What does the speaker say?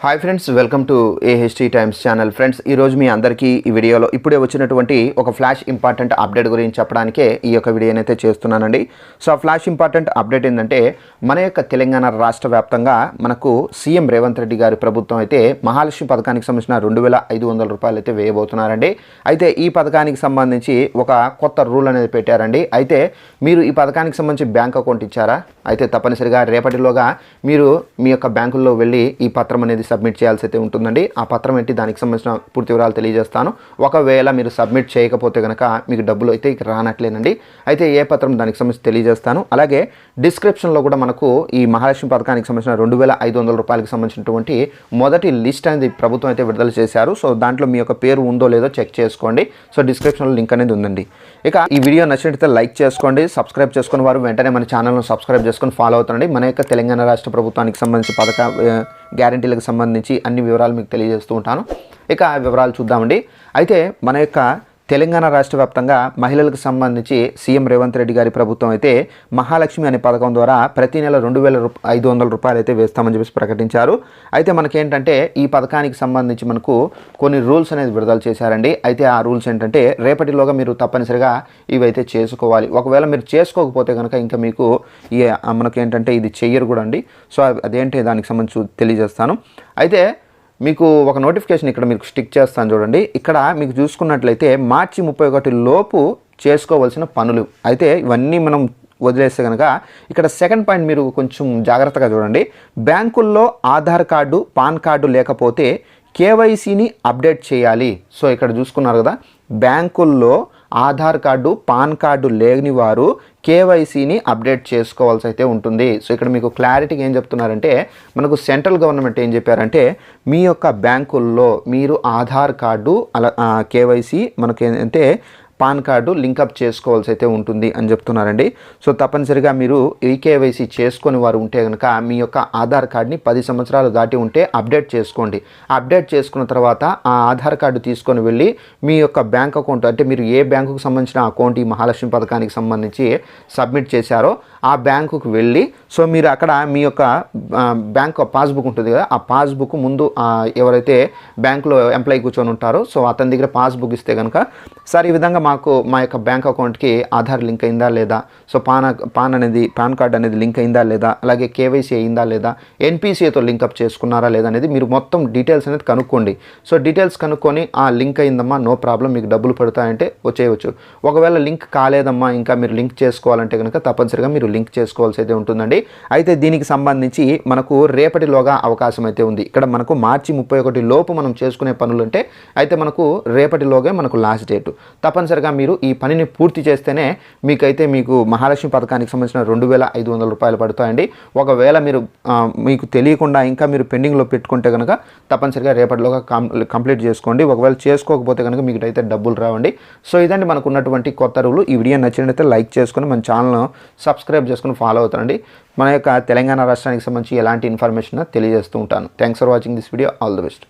Hi friends welcome to AHT times channel friends ఈరోజు మీ అందరికీ ఈ వీడియోలో ఇప్పుడే వచ్చినటువంటి ఒక ఫ్లాష్ ఇంపార్టెంట్ అప్డేట్ గురించి చెప్పడానికే ఈ యొక్క వీడియోని అయితే చేస్తున్నానండి. సో ఆ ఫ్లాష్ ఇంపార్టెంట్ అప్డేట్ ఏంటంటే మన యొక్క తెలంగాణ రాష్ట్ర వ్యాప్తంగా మనకు సీఎం రేవంత్ రెడ్డి గారి ప్రభుత్వం అయితే మహాలక్ష్మి పథకానికి సంబంధించిన రెండు వేల ఐదు వందల రూపాయలు అయితే వేయబోతున్నారండి. అయితే ఈ పథకానికి సంబంధించి ఒక కొత్త రూల్ అనేది పెట్టారండి. అయితే మీరు ఈ పథకానికి సంబంధించి బ్యాంక్ అకౌంట్ ఇచ్చారా? అయితే తప్పనిసరిగా రేపటిలోగా మీరు మీ యొక్క బ్యాంకుల్లో వెళ్ళి ఈ పత్రం అనేది సబ్మిట్ చేయాల్సి అయితే ఉంటుందండి. ఆ పత్రం ఏంటి? దానికి సంబంధించిన పూర్తి వివరాలు తెలియజేస్తాను. ఒకవేళ మీరు సబ్మిట్ చేయకపోతే కనుక మీకు డబ్బులు అయితే ఇక రానట్లేనండి. అయితే ఏ పత్రం దానికి సంబంధించి తెలియజేస్తాను. అలాగే డిస్క్రిప్షన్లో కూడా మనకు ఈ మహాలక్ష్మి పథకానికి సంబంధించిన రెండు వేల ఐదు వందల రూపాయలకు సంబంధించినటువంటి మొదటి లిస్ట్ అనేది ప్రభుత్వం అయితే విడుదల చేశారు. సో దాంట్లో మీ యొక్క పేరు ఉందో లేదో చెక్ చేసుకోండి. సో డిస్క్రిప్షన్లో లింక్ అనేది ఉందండి. ఇక ఈ వీడియో నచ్చినట్లయితే లైక్ చేసుకోండి సబ్స్క్రైబ్ చేసుకుని వారు వెంటనే మన ఛానల్ను సబ్స్క్రైబ్ చేసుకొని ఫాలో అవుతుండండి. మన యొక్క తెలంగాణ రాష్ట్ర ప్రభుత్వానికి సంబంధించి పథక గ్యారంటీలకు సంబంధించి సంబంధించి అన్ని వివరాలు మీకు తెలియజేస్తూ ఉంటాను. ఇక ఆ వివరాలు చూద్దామండి. అయితే మన యొక్క తెలంగాణ రాష్ట్ర వ్యాప్తంగా మహిళలకు సంబంధించి సీఎం రేవంత్ రెడ్డి గారి ప్రభుత్వం అయితే మహాలక్ష్మి అనే పథకం ద్వారా ప్రతి నెల రెండు వేల రూప ఐదు వందల రూపాయలు అయితే వేస్తామని చెప్పేసి ప్రకటించారు. అయితే మనకేంటంటే ఈ పథకానికి సంబంధించి మనకు కొన్ని రూల్స్ అనేది విడుదల చేశారండి. అయితే ఆ రూల్స్ ఏంటంటే రేపటిలోగా మీరు తప్పనిసరిగా ఇవైతే చేసుకోవాలి. ఒకవేళ మీరు చేసుకోకపోతే కనుక ఇంకా మీకు ఈ మనకి ఏంటంటే ఇది చెయ్యరు కూడా అండి. సో అదేంటి దానికి సంబంధించి తెలియజేస్తాను. అయితే మీకు ఒక నోటిఫికేషన్ ఇక్కడ మీకు స్టిక్ చేస్తాను చూడండి. ఇక్కడ మీకు చూసుకున్నట్లయితే మార్చి ముప్పై ఒకటి లోపు చేసుకోవాల్సిన పనులు. అయితే ఇవన్నీ మనం వదిలేస్తే కనుక ఇక్కడ సెకండ్ పాయింట్ మీరు కొంచెం జాగ్రత్తగా చూడండి. బ్యాంకుల్లో ఆధార్ కార్డు పాన్ కార్డు లేకపోతే కేవైసీని అప్డేట్ చేయాలి. సో ఇక్కడ చూసుకున్నారు కదా. బ్యాంకుల్లో ఆధార్ కార్డు పాన్ కార్డు లేని వారు కేవైసీని అప్డేట్ చేసుకోవాల్సి అయితే ఉంటుంది. సో ఇక్కడ మీకు క్లారిటీగా ఏం చెప్తున్నారంటే మనకు సెంట్రల్ గవర్నమెంట్ ఏం చెప్పారంటే మీ యొక్క బ్యాంకుల్లో మీరు ఆధార్ కార్డు అలా కేవైసీ మనకి అంటే పాన్ కార్డు లింకప్ చేసుకోవాల్సి అయితే ఉంటుంది అని చెప్తున్నారండి. సో తప్పనిసరిగా మీరు ఈకేవైసీ చేసుకొని వారు ఉంటే కనుక మీ యొక్క ఆధార్ కార్డ్ని పది సంవత్సరాలు దాటి ఉంటే అప్డేట్ చేసుకోండి. అప్డేట్ చేసుకున్న తర్వాత ఆ ఆధార్ కార్డు తీసుకొని వెళ్ళి మీ యొక్క బ్యాంక్ అకౌంట్ అంటే మీరు ఏ బ్యాంకుకు సంబంధించిన అకౌంట్ ఈ మహాలక్ష్మి పథకానికి సంబంధించి సబ్మిట్ చేశారో ఆ బ్యాంకుకు వెళ్ళి సో మీరు అక్కడ మీ యొక్క బ్యాంక్ పాస్బుక్ ఉంటుంది కదా ఆ పాస్బుక్ ముందు ఎవరైతే బ్యాంకులో ఎంప్లాయీ కూర్చొని ఉంటారో సో అతని దగ్గర పాస్బుక్ ఇస్తే కనుక సార్ ఈ విధంగా మాకు మా యొక్క బ్యాంక్ అకౌంట్కి ఆధార్ లింక్ అయిందా లేదా? సో పాన్ పాన్ అనేది పాన్ కార్డ్ అనేది లింక్ అయిందా లేదా? అలాగే కేవైసీ అయిందా లేదా? ఎన్పిసితో లింకప్ చేసుకున్నారా లేదా అనేది మీరు మొత్తం డీటెయిల్స్ అనేది కనుక్కోండి. సో డీటెయిల్స్ కనుక్కొని ఆ లింక్ అయిందమ్మా నో ప్రాబ్లం మీకు డబ్బులు పడతాయంటే వచ్చేయవచ్చు ఒకవేళ లింక్ కాలేదమ్మా ఇంకా మీరు లింక్ చేసుకోవాలంటే కనుక తప్పనిసరిగా మీరు లింక్ చేసుకోవాల్సి అయితే ఉంటుందండి. అయితే దీనికి సంబంధించి మనకు రేపటిలోగా అవకాశం అయితే ఉంది. ఇక్కడ మనకు మార్చి ముప్పై ఒకటి లోపు మనం చేసుకునే పనులు అంటే అయితే మనకు రేపటిలోగే మనకు లాస్ట్ డేట్. తప్పనిసరిగా మీరు ఈ పనిని పూర్తి చేస్తేనే మీకైతే మీకు మహాలక్ష్మి పథకానికి సంబంధించిన రెండు వేల ఐదు వందల రూపాయలు పడుతాయండి. ఒకవేళ మీరు మీకు తెలియకుండా ఇంకా మీరు పెండింగ్లో పెట్టుకుంటే కనుక తప్పనిసరిగా రేపటిలోగా కంప్లీట్ చేసుకోండి. ఒకవేళ చేసుకోకపోతే కనుక మీకు అయితే డబ్బులు రావండి. సో ఇదండి మనకు ఉన్నటువంటి కొత్త రూలు. ఈ వీడియో నచ్చినట్లయితే లైక్ చేసుకొని మన ఛానల్ను సబ్స్క్రైబ్ చేసుకుని ఫాలో అవుతారండి. మన యొక్క తెలంగాణ రాష్ట్రానికి సంబంధించి ఎలాంటి ఇన్ఫర్మేషన్ తెలియజేస్తూ ఉంటాను. Thanks for watching this video. All the best.